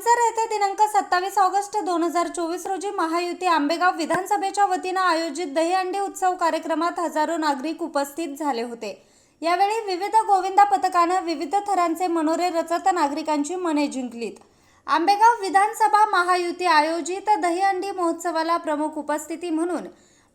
दिनांक सत्तावीस ऑगस्ट दोन हजार चोवीस रोजी महायुती आंबेगाव विधानसभेच्या वतीनं आयोजित दहीहंडी उत्सव कार्यक्रमात हजारो नागरिक उपस्थित झाले होते. यावेळी विविध गोविंदा पथकानं विविध थरांचे मनोरे रचत नागरिकांची मने जिंकलीत. आंबेगाव विधानसभा महायुती आयोजित दहीहंडी महोत्सवाला प्रमुख उपस्थिती म्हणून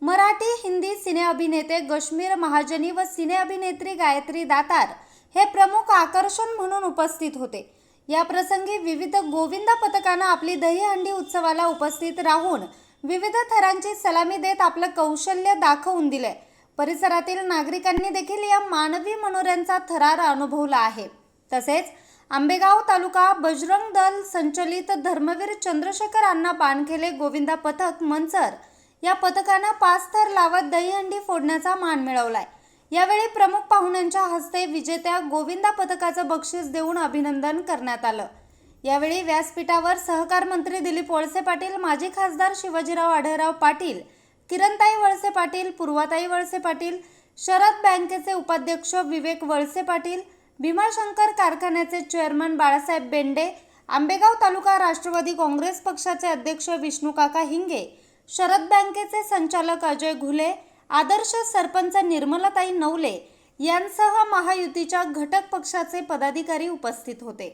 मराठी हिंदी सिने अभिनेते गश्मीर महाजनी व सिने अभिनेत्री गायत्री दातार हे प्रमुख आकर्षण म्हणून उपस्थित होते. या प्रसंगी विविध गोविंदा पथकानं आपली दहीहंडी उत्सवाला उपस्थित राहून विविध थरांची सलामी देत आपलं कौशल्य दाखवून दिले. परिसरातील नागरिकांनी देखील या मानवी मनोऱ्यांचा थरार अनुभवला आहे. तसेच आंबेगाव तालुका बजरंग दल संचलित धर्मवीर चंद्रशेखर अण्णा पानखेले गोविंदा पथक मंचर या पथकानं पाच थर लावत दहीहंडी फोडण्याचा मान मिळवलाय. यावेळी प्रमुख पाहुण्यांच्या हस्ते विजेत्या गोविंदा पथकाचं बक्षीस देऊन अभिनंदन करण्यात आलं. यावेळी व्यासपीठावर सहकार मंत्री दिलीप वळसे पाटील माजी खासदार शिवाजीराव आढळराव पाटील किरणताई वळसे पाटील पूर्वाताई वळसे पाटील शरद बँकेचे उपाध्यक्ष विवेक वळसे पाटील भीमाशंकर कारखान्याचे चेअरमन बाळासाहेब बेंडे आंबेगाव तालुका राष्ट्रवादी काँग्रेस पक्षाचे अध्यक्ष विष्णुकाका हिंगे शरद बँकेचे संचालक अजय घुले आदर्श सरपंच निर्मलाताई नवले यांसह महायुतीच्या घटक पक्षाचे पदाधिकारी उपस्थित होते.